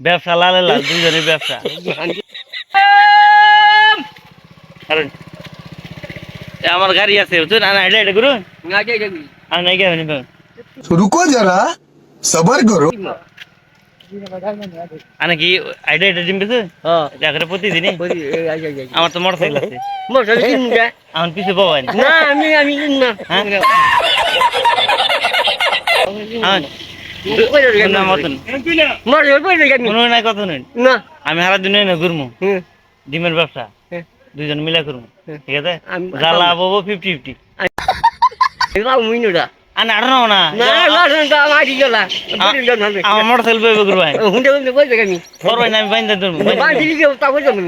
ব্যবসা লালে লাল দুইজনের ব্যবসা আমার গাড়ি আছে বুঝছেন আর এটা এটা করুন না যাই যাবি আর নাই গেবেন মানে কি আইডা এটা জিম প্রতিদিন আমার তো মোটরসাইকেল আছে। না। আমি হারা হ্যাঁ? হ্যাঁ। দিন ঘুরমু। ডিমের ব্যবসা। দুইজন মিলা করব ঠিক আছে? জ্বালা ফিফটি ফিফটি না। না না না না জন হবে আমার মোটরসাইকেল বইবে করব হুন্ডে হুন্ডে কই যাই আমি করব না আমি বাইন্দা ধরবো বাঁধি দিয়ে তা কই যাবি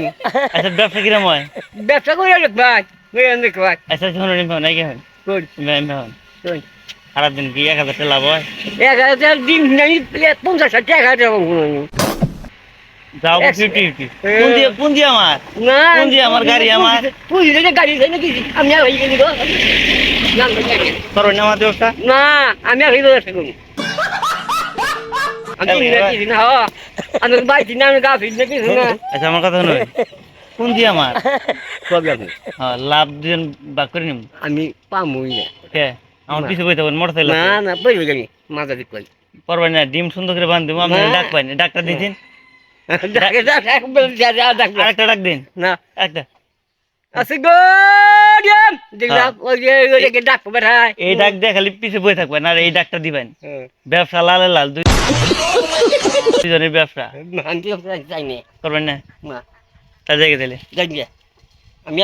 আচ্ছা ব্যবসা কিরম হয়? ব্যবসা করে রাখ ভাই ওই অনেক ভাই। আচ্ছা শুনুন আমি নাই কেমন কই? আমি হন কই? সারা দিন কি এক হাজার টাকা লাভ হয়? এক হাজার দিন নাই পঞ্চাশ ষাট টাকা দেবো কোনো যাও একশো। ফিফটি ফিফটি কোন দিয়ে কোন দিয়ে আমার? না কোন যে আমার গাড়ি আমার? পুঁজি থেকে গাড়ি আছে নাকি আমি আর হয়ে গেলি গো। করব না আমার ব্যবসা না আমি আর হয়ে গেছে গো আমি নাকি না হ্যাঁ আমি বাইছি না আমি গা ফিট নাকি না। আচ্ছা আমার কথা শুনুন। কোন দিয়ে আমার? প্রবলেম হ্যাঁ লাভ দুজন বাক করে নিম। আমি পামুই না। কে? আমার না। বইতে পারেন মোটরসাইকেল না না বলবে গেলি মাজা দিক কই না ডিম সুন্দর করে বান্ধ দেবো আপনি ডাক পাইনি ডাক্তার দিয়েছেন আরেকটা ডাক দিন। না। একটা। আছে গো দেখলাম ওই যে ওইটাকে এই ডাক দিয়ে খালি পিছে বয়ে থাকবেন আর এই ডাকটা দিবেন। ব্যবসা লালে লাল দুই দুজনের ব্যবসা। করবেন না? তা জায়গা দিলে। আমি